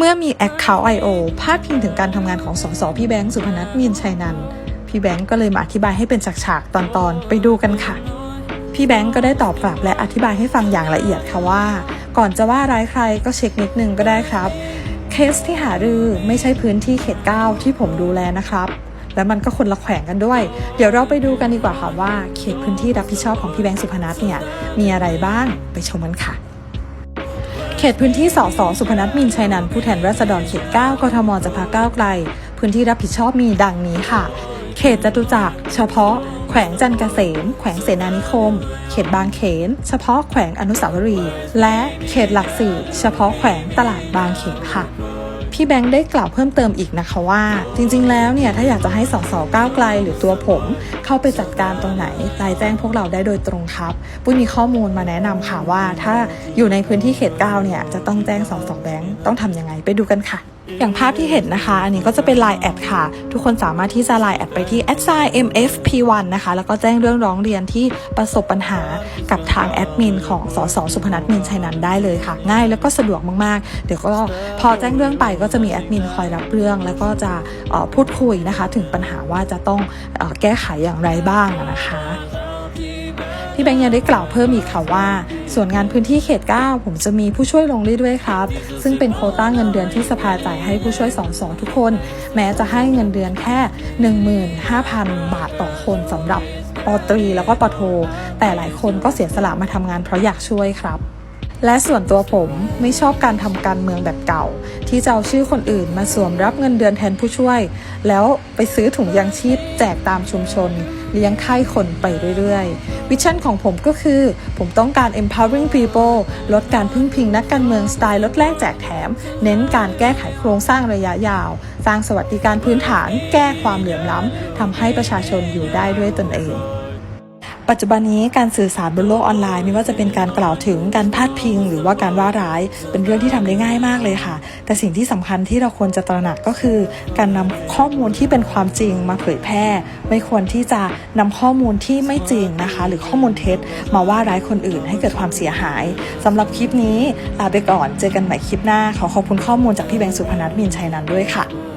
เมื่อมี Account IO พาดพิงถึงการทำงานของสสพี่แบงค์สุพนัทมีนชัยนันท์พี่แบงค์ก็เลยมาอธิบายให้เป็นฉากๆตอนๆ ไปดูกันค่ะ พี่แบงค์ก็ได้ตอบกลับและอธิบายให้ฟังอย่างละเอียดค่ะว่า ก่อนจะว่าร้ายใครก็เช็คนิดนึงก็ได้ครับ เคสที่หารือไม่ใช่พื้นที่เขต9ที่ผมดูแลนะครับ และมันก็คนละแขวงกันด้วย เดี๋ยวเราไปดูกันดีกว่าค่ะว่าเขตพื้นที่รับผิดชอบของพี่แบงค์สุพนัทเนี่ยมีอะไรบ้างไปชมกันค่ะ ขตพื้นที่สสสุพนัทมินชัยนันท์ผู้แทนราษฎรเขต 9 กทมจะพาก้าวไกล พื้นที่รับผิดชอบมีดังนี้ค่ะ เขตจตุจักรเฉพาะ แขวงจันกเกษม แขวงเสนานิคม เขตบางเขน เฉพาะแขวงอนุสาวรีย์และเขตหลักสี่เฉพาะแขวงตลาดบางเขนค่ะ พี่แบงค์ได้กล่าวเพิ่มเติมอีกนะคะว่า จริง ๆ แล้วเนี่ยถ้าอยากจะให้สสก้าวไกล หรือตัวผมเข้าไปจัดการตรงไหนรายแจ้งพวกเราได้โดยตรงครับปุ้ยมีข้อมูลมาแนะนำค่ะว่า ถ้าอยู่ในพื้นที่เขต9เนี่ยจะต้องแจ้งสสแบงค์ต้องทำยังไงไปดูกันค่ะ อย่างภาพที่เห็นนะคะ อันนี้ก็จะเป็น Line แอดค่ะ ทุกคนสามารถที่จะ Line แอดไปที่ admfp1 นะคะ แล้วก็แจ้งเรื่องร้องเรียนที่ประสบปัญหากับทางแอดมินของสสสุพนัทมินชัยนันได้เลยค่ะ ง่ายแล้วก็สะดวกมากๆ เดี๋ยวก็พอแจ้งเรื่องไปก็จะมีแอดมินคอยรับเรื่อง แล้วก็จะพูดคุยนะคะ ถึงปัญหาว่าจะต้องแก้ไขอย่างไรบ้างนะคะ พี่แบงค์ยังได้กล่าวเพิ่มอีกค่ะว่า ส่วนงานพื้นที่เขต 9 ผมจะมีผู้ช่วยลงเรื่อยๆครับ ซึ่งเป็นโคต้าเงินเดือนที่สภาจ่ายให้ผู้ช่วยสองสองทุกคน แม้จะให้เงินเดือนแค่ 15,000 บาทต่อคนสำหรับปตรีแล้วก็ปโท แต่หลายคนก็เสียสละมาทำงานเพราะอยากช่วยครับ และส่วนตัวผมไม่ชอบการทำการเมืองแบบเก่า ที่จะเอาชื่อคนอื่นมาสวมรับเงินเดือนแทนผู้ช่วย แล้วไปซื้อถุงยางชีพแจกตามชุมชน เลี้ยงไข้คนไปเรื่อยๆ วิชั่นของผมก็คือ ผมต้องการ empowering people ลดการพึ่งพิงนักการเมืองสไตล์ลดแลกแจกแถม เน้นการแก้ไขโครงสร้างระยะยาว สร้างสวัสดิการพื้นฐาน แก้ความเหลื่อมล้ำทำให้ประชาชนอยู่ได้ด้วยตนเอง ปัจจุบันนี้การสื่อสารบนโลกออนไลน์ ไม่ว่าจะเป็นการกล่าวถึงการพาดพิง หรือว่าการว่าร้าย เป็นเรื่องที่ทำได้ง่ายมากเลยค่ะ แต่สิ่งที่สำคัญที่เราควรจะตระหนักก็คือ การนำข้อมูลที่เป็นความจริงมาเผยแพร่ ไม่ควรที่จะนำข้อมูลที่ไม่จริงนะคะ หรือข้อมูลเท็จ มาว่าร้ายคนอื่น ให้เกิดความเสียหายสำหรับคลิปนี้ลาไปก่อนเจอกันใหม่คลิปหน้าขอขอบคุณข้อมูลจากพี่แบงค์สุพนัทมินชัยนันด้วยค่ะ